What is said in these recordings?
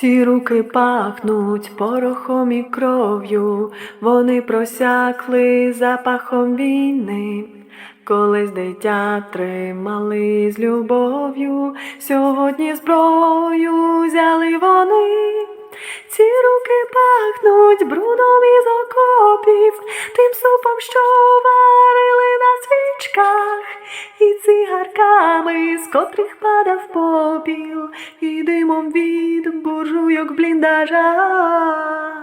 Ці руки пахнуть порохом і кров'ю, вони просякли запахом війни. Колись дитя тримали з любов'ю, сьогодні зброю взяли вони. Ці руки пахнуть брудом із окопів, тим супом, що варили на свічках, і цигарками, з котрих падав попіл, і димом від буржуйок в бліндажах.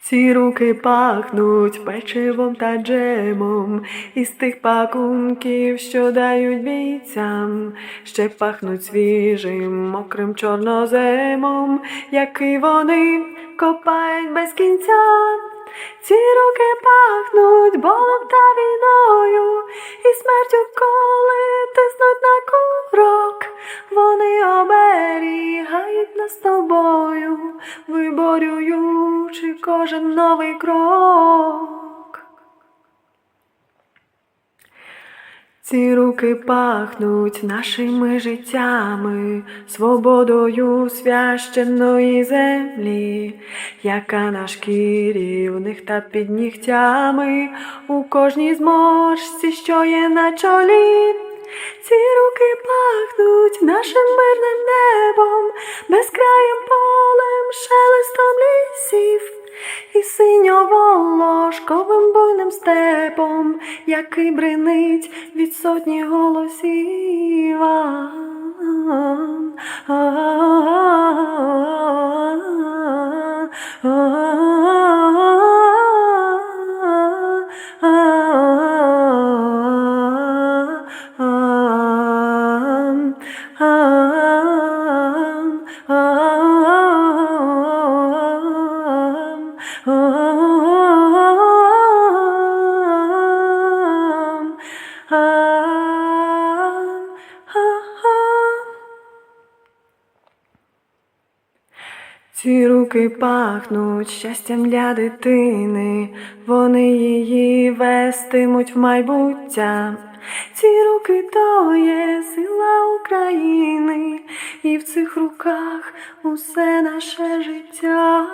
Ці руки пахнуть печивом та джемом, із тих пакунків, що дають бійцям, ще пахнуть свіжим, мокрим чорноземом, який вони копають без кінця. Ці руки пахнуть болем та війною, Вони оберігають нас тобою, виборюючи кожен новий крок. Ці руки пахнуть нашими життями, свободою священної землі, яка на шкірі в них та під нігтями, у кожній зморшці, що є на чолі. Ці руки пахнуть нашим мирним небом, безкраїм полем, шелестом лісів. І синьо-волошковим буйним степом, який бринить від сотні голосів. Ці руки пахнуть щастям для дитини, вони її вестимуть в майбуття. Ці руки то і в цих руках усе наше життя.